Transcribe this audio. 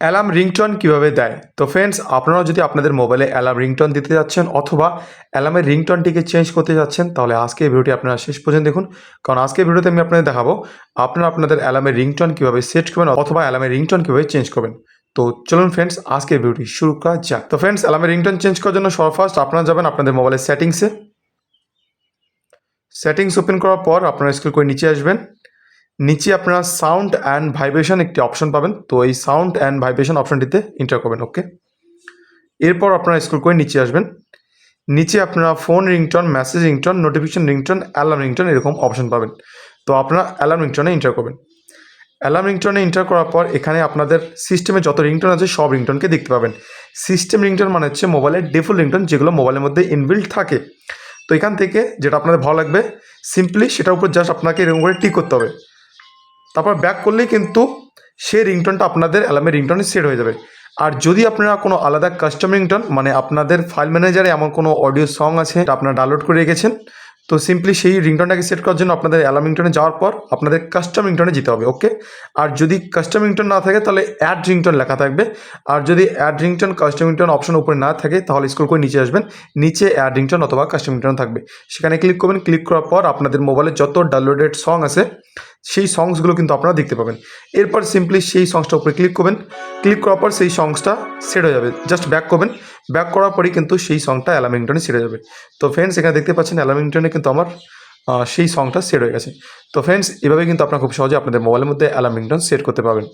Alarm ringtone কীভাবে দেয়? তো ফ্রেন্ডস আপনারা যদি আপনাদের মোবাইলে অ্যালার্ম রিংটোন দিতে যাচ্ছেন অথবা অ্যালার্মের রিংটোনটিকে চেঞ্জ করতে যাচ্ছেন, তাহলে আজকে এই ভিডিওটি আপনারা শেষ পর্যন্ত দেখুন। কারণ আজকে ভিডিওতে আমি আপনাদের দেখাবো, আপনারা আপনাদের অ্যালার্মের রিংটোন কীভাবে সেট করবেন অথবা অ্যালার্মের রিংটোন কীভাবে চেঞ্জ করবেন। তো চলুন ফ্রেন্ডস আজকে ভিডিওটি শুরু করা যাক। তো ফ্রেন্ডস অ্যালার্মের রিংটোন চেঞ্জ করার জন্য সর্বফার্স্ট আপনারা যাবেন আপনাদের মোবাইলের সেটিংসে সেটিংস ওপেন করার পর আপনারা স্কুল করে নিচে আসবেন। নিচে আপনারা সাউন্ড অ্যান্ড ভাইব্রেশন একটি অপশন পাবেন। তো এই সাউন্ড অ্যান্ড ভাইব্রেশন অপশনটিতে এন্টার করবেন ওকে এরপর আপনারা স্কুল করে নিচে আসবেন। নিচে আপনারা phone ringtone message ringtone notification ringtone alarm ringtone এরকম অপশন পাবেন। তো আপনারা অ্যালার্ম রিংটনে এন্টার করবেন। অ্যালার্ম রিংটনে এন্টার করার পর এখানে আপনাদের সিস্টেমে যত রিংটন আছে সব রিংটনকে দেখতে পাবেন। সিস্টেম রিংটন মানে হচ্ছে মোবাইলের ডিফল্ট রিংটন যেগুলো মোবাইলের মধ্যে ইনবিল্ড থাকে। তো এখান থেকে যেটা আপনাদের ভালো লাগবে সিম্পলি সেটার উপর জাস্ট আপনাকে এরকম করে টিক করতে হবে। তারপর ব্যাক করলেই কিন্তু সেই রিংটনটা আপনাদের অ্যালার্মের রিংটনে সেট হয়ে যাবে। আর যদি আপনারা কোনো আলাদা কাস্টম রিংটন মানে আপনাদের ফাইল ম্যানেজারে এমন কোনো অডিও সং আছে আপনারা ডাউনলোড করে রেখেছেন তো সিম্পলি সেই রিংটনটাকে সেট করার জন্য আপনাদের অ্যালার্ম রিংটনে যাওয়ার পর আপনাদের কাস্টম রিংটনে যেতে হবে ওকে আর যদি কাস্টম রিংটন না থাকে তাহলে অ্যাড রিংটন লেখা থাকবে। আর যদি add ringtone custom ringtone option উপরে না থাকে তাহলে স্ক্রল করে নিচে আসবেন, নিচে অ্যাড রিংটন অথবা কাস্টম রিংটন থাকবে। সেখানে ক্লিক করবেন ক্লিক করার পর আপনাদের মোবাইলে যত ডাউনলোডেড সং আছে, সেই সংসগুলো কিন্তু আপনারা দেখতে পাবেন। এরপর সিম্পলি সেই সংসটার উপরে ক্লিক করবেন। ক্লিক করার পর সেই সংসটা সেট হয়ে যাবে। জাস্ট ব্যাক করবেন। ব্যাক করার পরেই কিন্তু সেই সংটা অ্যালামিংটনে সেরে যাবে। তো ফ্রেন্ডস এখানে দেখতে পাচ্ছেন অ্যালামিংটনে কিন্তু আমার সেই সংটা সেট হয়ে গেছে। তো ফ্রেন্ডস এভাবে কিন্তু আপনার খুব সহজে আপনাদের মোবাইলের মধ্যে অ্যালার্ম রিংটন সেট করতে পারবেন।